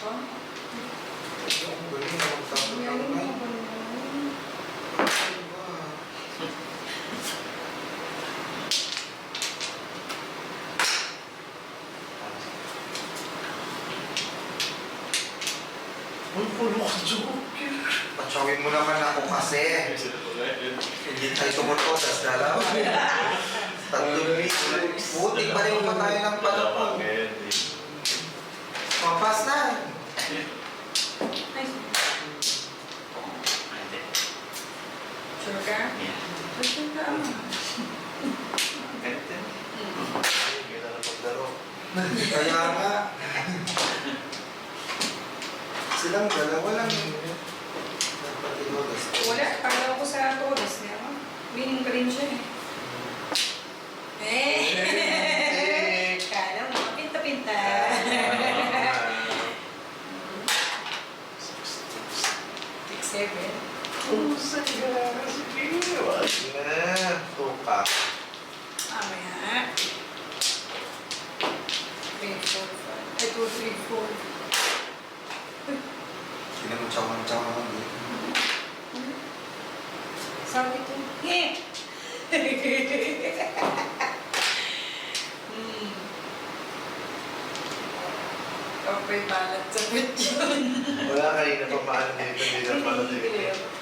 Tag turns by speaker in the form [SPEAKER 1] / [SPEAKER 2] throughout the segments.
[SPEAKER 1] Ha? Ang galing na ka, Joker. Patsawin mo naman ako kasi. Hindi tayo tumuto, tas dalawa. Tatlong minutes. Buti pa rin pa tayo ng
[SPEAKER 2] palo. Sure ka? Sure ka ama.
[SPEAKER 1] Kaya nga. Silang dalawa lang. Dapat inugas.
[SPEAKER 2] Wala, kala ko sa todos niya. Winning pa rin siya eh. Eh! Kala mo, pinta-pinta. Six, seven.
[SPEAKER 1] Tuka.
[SPEAKER 2] Mamaya. Three, four, five. Ay, two, three, four.
[SPEAKER 1] Hindi mo tsawang-tsawang.
[SPEAKER 2] Sabi ko, he! Hmm. Kapay balat sa put yun.
[SPEAKER 3] Wala kayo na pamaan dito, hindi na pala dito.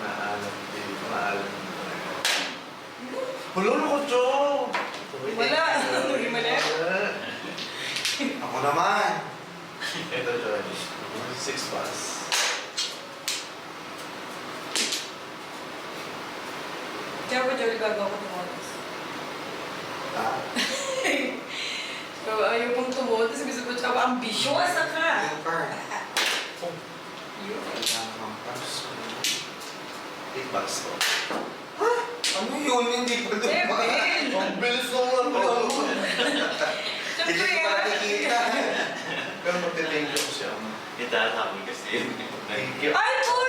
[SPEAKER 3] Maalam dito, maalam ko, Chong!
[SPEAKER 2] Wala. Hindi mali.
[SPEAKER 1] Ako naman.
[SPEAKER 3] Ito, George. Six pass.
[SPEAKER 2] Kaya ko dyan gagawa ko oras.
[SPEAKER 1] Ah,
[SPEAKER 2] So, ayaw mong tumuot. Tapos gusto ko siya, ambisyosa ka.
[SPEAKER 1] yung pass
[SPEAKER 3] ko.
[SPEAKER 1] Ano yun? Hindi pa?
[SPEAKER 2] Seven.
[SPEAKER 3] Ang bilis naman ako.
[SPEAKER 1] Hindi ko pa nakikita.
[SPEAKER 3] Pero magte-thank you ko siya.
[SPEAKER 4] Itasabi kasi yun.
[SPEAKER 3] Thank you.
[SPEAKER 2] Ay, puti!